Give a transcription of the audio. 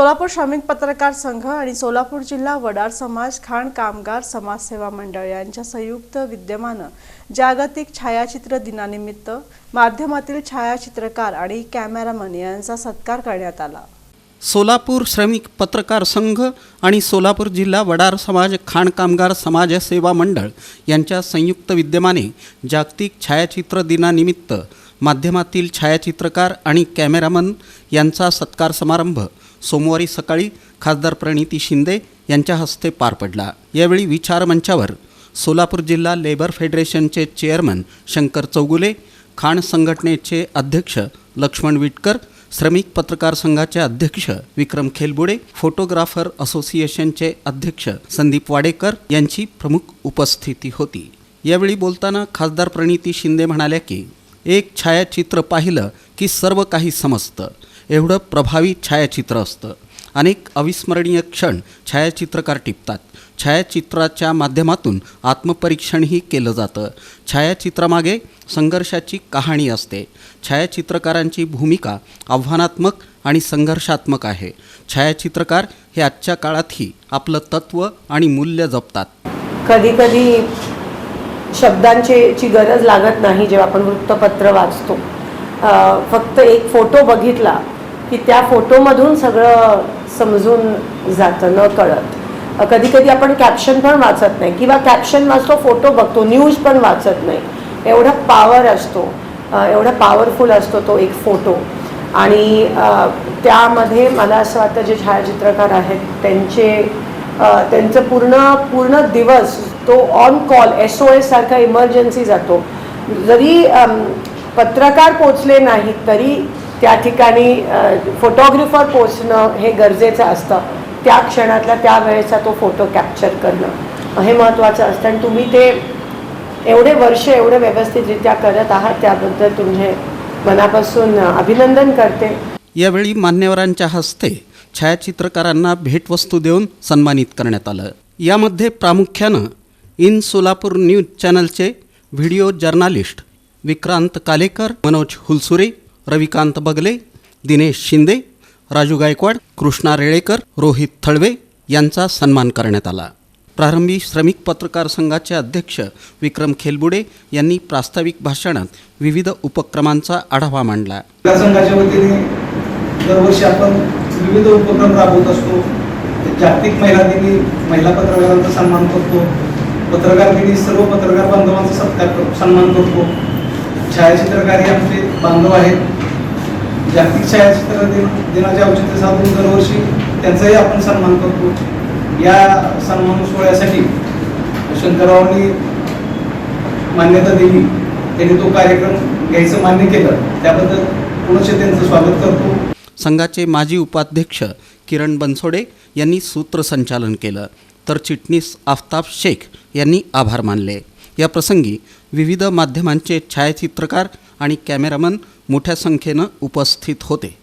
सोलापूर श्रमिक पत्रकार संघ आणि सोलापूर जिल्हा वडार समाज खाण कामगार समाजसेवा मंडळ यांच्या संयुक्त विद्यमानं जागतिक छायाचित्र दिनानिमित्त माध्यमातील छायाचित्रकार आणि कॅमेरामन यांचा सत्कार करण्यात आला. सोलापूर श्रमिक पत्रकार संघ आणि सोलापूर जिल्हा वडार समाज खाण कामगार समाज सेवा मंडळ यांच्या संयुक्त विद्यमाने जागतिक छायाचित्र दिनानिमित्त माध्यमातील छायाचित्रकार आणि कॅमेरामन यांचा सत्कार समारंभ सोमवारी सकाळी खासदार प्रणिती शिंदे यांच्या हस्ते पार पडला. यावेळी विचारमंचावर सोलापूर जिल्हा लेबर फेडरेशनचे चेअरमन शंकर चौगुले खाण संघटनेचे अध्यक्ष लक्ष्मण विटकर श्रमिक पत्रकार संघाचे अध्यक्ष विक्रम खेलबुडे फोटोग्राफर असोसिएशनचे अध्यक्ष संदीप वाडेकर यांची प्रमुख उपस्थिती होती. यावेळी बोलताना खासदार प्रणिती शिंदे म्हणाल्या की एक छायाचित्र पाहिलं की सर्व काही समजतं. एवढं प्रभावी छायाचित्र असतं. अनेक अविस्मरणीय क्षण छायाचित्रकार टिपतात. छायाचित्राच्या माध्यमातून आत्मपरीक्षणही केलं जातं. छायाचित्रामागे संघर्षाची कहाणी असते. छायाचित्रकारांची भूमिका आव्हानात्मक आणि संघर्षात्मक आहे. छायाचित्रकार हे आजच्या काळातही आपलं तत्त्व आणि मूल्य जपतात. कधी कधी शब्दांची ची गरज लागत नाही जेव्हा आपण वृत्तपत्र वाचतो. फक्त एक फोटो बघितला की त्या फोटोमधून सगळं समजून जातं न कळत. कधी कधी आपण कॅप्शन पण वाचत नाही किंवा कॅप्शन वाचतो फोटो बघतो न्यूज पण वाचत नाही. एवढा पॉवर असतो एवढा पॉवरफुल असतो तो एक फोटो आणि त्यामध्ये मला असं वाटतं जे छायाचित्रकार आहेत त्यांचे त्यांचं पूर्ण पूर्ण दिवस तो on call S O S सारखा इमर्जन्सी जातो. जरी पत्रकार पोचले नाहीत तरी त्या ठिकाणी फोटोग्राफर पोचणं हे गरजेचं असतं. त्या क्षणातला त्या वेळेचा तो फोटो कॅप्चर करणं हे महत्त्वाचं असतं. आणि तुम्ही ते एवढे वर्ष एवढे व्यवस्थितरित्या करत आहात त्याबद्दल तुम्ही मनापासून अभिनंदन करते. यावेळी मान्यवरांच्या हस्ते छायाचित्रकारांना भेटवस्तू देऊन सन्मानित करण्यात आलं. यामध्ये प्रामुख्यानं इन सोलापूर न्यूज चॅनलचे व्हिडिओ जर्नालिस्ट विक्रांत कालेकर मनोज हुलसुरे रविकांत बगले दिनेश शिंदे राजू गायकवाड कृष्णा रेळेकर रोहित थळवे यांचा सन्मान करण्यात आला. प्रारंभी श्रमिक पत्रकार संघाचे अध्यक्ष विक्रम खेलबुडे यांनी प्रास्ताविक भाषणात विविध उपक्रमांचा आढावा मांडला. संघाच्या वतीने दरवर्षी आपण विविध उपक्रम राबवत असतो. जागतिक महिला दिनी महिला पत्रकारांचा सन्मान करतो. पत्रकार दिनी सर्व पत्रकार बांधवांचा सत्कार सन्मान करतो. छायाचित्रकारी आमचे बांधव आहेत. जागतिक छायाचित्र दिन दिनाचे औचित्य साधून दरवर्षी त्यांचाही आपण सन्मान करतो. या सन्मान सोहळ्यासाठी शंकररावांनी मान्यता दिली. त्यांनी तो कार्यक्रम घ्यायचं मान्य केलं. त्याबद्दल पुनश्च त्यांचं स्वागत करतो. संघाचे माजी उपाध्यक्ष किरण बनसोडे यांनी सूत्रसंचालन केलं. तर चिटणीस आफताब शेख यांनी आभार मानले. या प्रसंगी विविध माध्यमांचे छायाचित्रकार आणि कॅमेरामन मोठ्या संख्येनं उपस्थित होते.